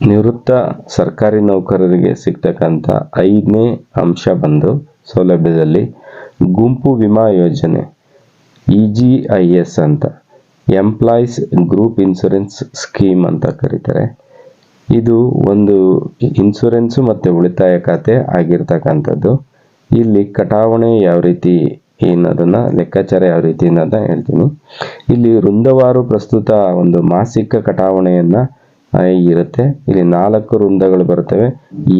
ನಿವೃತ್ತ ಸರ್ಕಾರಿ ನೌಕರರಿಗೆ ಸಿಗ್ತಕ್ಕಂಥ ಐದನೇ ಅಂಶ ಬಂದು ಸೌಲಭ್ಯದಲ್ಲಿ ಗುಂಪು ವಿಮಾ ಯೋಜನೆ, ಇ ಜಿ ಐ ಎಸ್ ಅಂತ ಎಂಪ್ಲಾಯೀಸ್ ಗ್ರೂಪ್ ಇನ್ಶೂರೆನ್ಸ್ ಸ್ಕೀಮ್ ಅಂತ ಕರೀತಾರೆ. ಇದು ಒಂದು ಇನ್ಸೂರೆನ್ಸು ಮತ್ತು ಉಳಿತಾಯ ಖಾತೆ ಆಗಿರ್ತಕ್ಕಂಥದ್ದು. ಇಲ್ಲಿ ಕಟಾವಣೆ ಯಾವ ರೀತಿ ಏನದನ್ನು, ಲೆಕ್ಕಾಚಾರ ಯಾವ ರೀತಿ ಅನ್ನೋದನ್ನ ಹೇಳ್ತೀನಿ. ಇಲ್ಲಿ ವೃಂದವಾರು ಪ್ರಸ್ತುತ ಒಂದು ಮಾಸಿಕ ಕಟಾವಣೆಯನ್ನ ಇರುತ್ತೆ ಇಲ್ಲಿ ನಾಲ್ಕು ವೃಂದಗಳು ಬರ್ತವೆ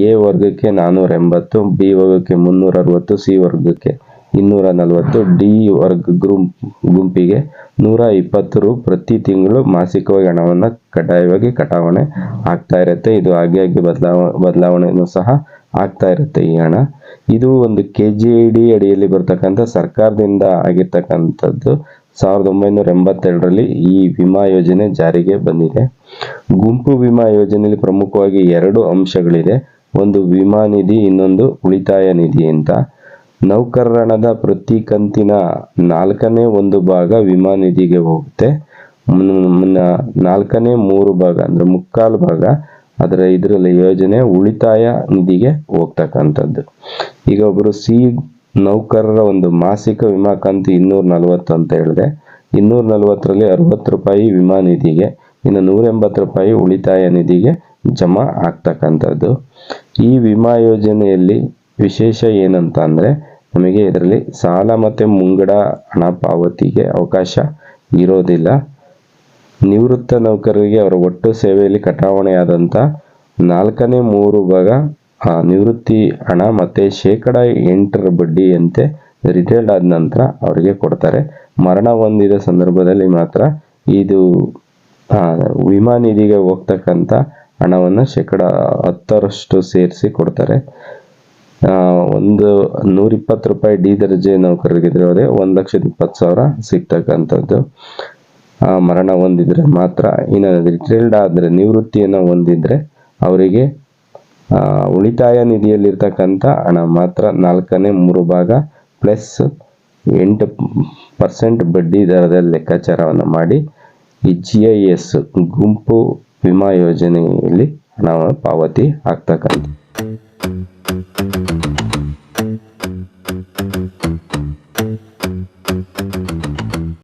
ಎ ವರ್ಗಕ್ಕೆ ನಾನ್ನೂರ ಎಂಬತ್ತು ಬಿ ವರ್ಗಕ್ಕೆ ಮುನ್ನೂರ ಅರವತ್ತು ಸಿ ವರ್ಗಕ್ಕೆ ಇನ್ನೂರ ನಲವತ್ತು ಡಿ ವರ್ಗ ಗ್ರೂಪ್ ಗುಂಪಿಗೆ ನೂರ ಇಪ್ಪತ್ತು ರು ಪ್ರತಿ ತಿಂಗಳು ಮಾಸಿಕವಾಗಿ ಹಣವನ್ನು ಕಡ್ಡಾಯವಾಗಿ ಕಟಾವಣೆ ಆಗ್ತಾ ಇರುತ್ತೆ. ಇದು ಹಾಗೆ ಹಾಗೆ ಬದಲಾವ ಬದಲಾವಣೆಯೂ ಸಹ ಆಗ್ತಾ ಇರುತ್ತೆ ಈ ಹಣ. ಇದು ಒಂದು ಕೆ ಜಿ ಡಿ ಅಡಿಯಲ್ಲಿ ಬರ್ತಕ್ಕಂಥ ಸರ್ಕಾರದಿಂದ ಆಗಿರ್ತಕ್ಕಂಥದ್ದು ಸಾವಿರದ ಒಂಬೈನೂರ ಎಂಬತ್ತೆರಡರಲ್ಲಿ ಈ ವಿಮಾ ಯೋಜನೆ ಜಾರಿಗೆ ಬಂದಿದೆ. ಗುಂಪು ವಿಮಾ ಯೋಜನೆಯಲ್ಲಿ ಪ್ರಮುಖವಾಗಿ ಎರಡು ಅಂಶಗಳಿದೆ. ಒಂದು ವಿಮಾ ನಿಧಿ, ಇನ್ನೊಂದು ಉಳಿತಾಯ ನಿಧಿ ಅಂತ. ನೌಕರರನದ ಪ್ರತಿ ಕಂತಿನ ನಾಲ್ಕನೇ ಒಂದು ಭಾಗ ವಿಮಾ ನಿಧಿಗೆ ಹೋಗುತ್ತೆ. ನಾಲ್ಕನೇ ಮೂರು ಭಾಗ, ಅಂದ್ರೆ ಮುಕ್ಕಾಲು ಭಾಗ, ಅದರ ಇದರಲ್ಲಿ ಯೋಜನೆ ಉಳಿತಾಯ ನಿಧಿಗೆ ಹೋಗ್ತಕ್ಕಂಥದ್ದು. ಈಗ ಒಬ್ಬರು ಸಿ ನೌಕರರ ಒಂದು ಮಾಸಿಕ ವಿಮಾ ಕಂತು ಇನ್ನೂರ ನಲವತ್ತು ಅಂತ ಹೇಳಿದೆ. ಇನ್ನೂರ ನಲವತ್ತರಲ್ಲಿ ಅರವತ್ತು ರೂಪಾಯಿ ವಿಮಾ ನಿಧಿಗೆ, ಇನ್ನು ನೂರ ಎಂಬತ್ತು ರೂಪಾಯಿ ಉಳಿತಾಯ ನಿಧಿಗೆ ಜಮಾ ಆಗ್ತಕ್ಕಂಥದ್ದು. ಈ ವಿಮಾ ಯೋಜನೆಯಲ್ಲಿ ವಿಶೇಷ ಏನಂತ ಅಂದರೆ ನಮಗೆ ಇದರಲ್ಲಿ ಸಾಲ ಮತ್ತು ಮುಂಗಡ ಹಣ ಪಾವತಿಗೆ ಅವಕಾಶ ಇರೋದಿಲ್ಲ. ನಿವೃತ್ತ ನೌಕರರಿಗೆ ಅವರ ಒಟ್ಟು ಸೇವೆಯಲ್ಲಿ ಕಟಾವಣೆಯಾದಂಥ ನಾಲ್ಕನೇ ಮೂರು ಭಾಗ ನಿವೃತ್ತಿ ಹಣ ಮತ್ತು ಶೇಕಡ ಎಂಟರ ಬಡ್ಡಿಯಂತೆ ರಿಟೈರ್ಡ್ ಆದ ನಂತರ ಅವರಿಗೆ ಕೊಡ್ತಾರೆ. ಮರಣ ಹೊಂದಿದ ಸಂದರ್ಭದಲ್ಲಿ ಮಾತ್ರ ಇದು ವಿಮಾ ನಿಧಿಗೆ ಹೋಗ್ತಕ್ಕಂಥ ಹಣವನ್ನು ಶೇಕಡ ಹತ್ತರಷ್ಟು ಸೇರಿಸಿ ಕೊಡ್ತಾರೆ. ಒಂದು ನೂರಿಪ್ಪತ್ತು ರೂಪಾಯಿ ಡಿ ದರ್ಜೆ ನೌಕರರಿಗಿದ್ರೆ ಅದೇ ಒಂದು ಲಕ್ಷದ ಇಪ್ಪತ್ತು ಸಾವಿರ ಸಿಗ್ತಕ್ಕಂಥದ್ದು. ಮರಣ ಹೊಂದಿದ್ರೆ ಮಾತ್ರ. ಇನ್ನು ರಿಟೈರ್ಡ್ ಆದರೆ ನಿವೃತ್ತಿಯನ್ನು ಹೊಂದಿದ್ರೆ ಅವರಿಗೆ ಉಳಿತಾಯ ನಿಧಿಯಲ್ಲಿರ್ತಕ್ಕಂಥ ಹಣ ಮಾತ್ರ ನಾಲ್ಕನೇ ಮೂರು ಭಾಗ ಪ್ಲಸ್ ಎಂಟು ಪರ್ಸೆಂಟ್ ಬಡ್ಡಿ ದರದ ಲೆಕ್ಕಾಚಾರವನ್ನು ಮಾಡಿ ಈ ಜಿ ಐ ಎಸ್ ಗುಂಪು ವಿಮಾ ಯೋಜನೆಯಲ್ಲಿ ಹಣವನ್ನು ಪಾವತಿ ಆಗ್ತಕ್ಕಂಥ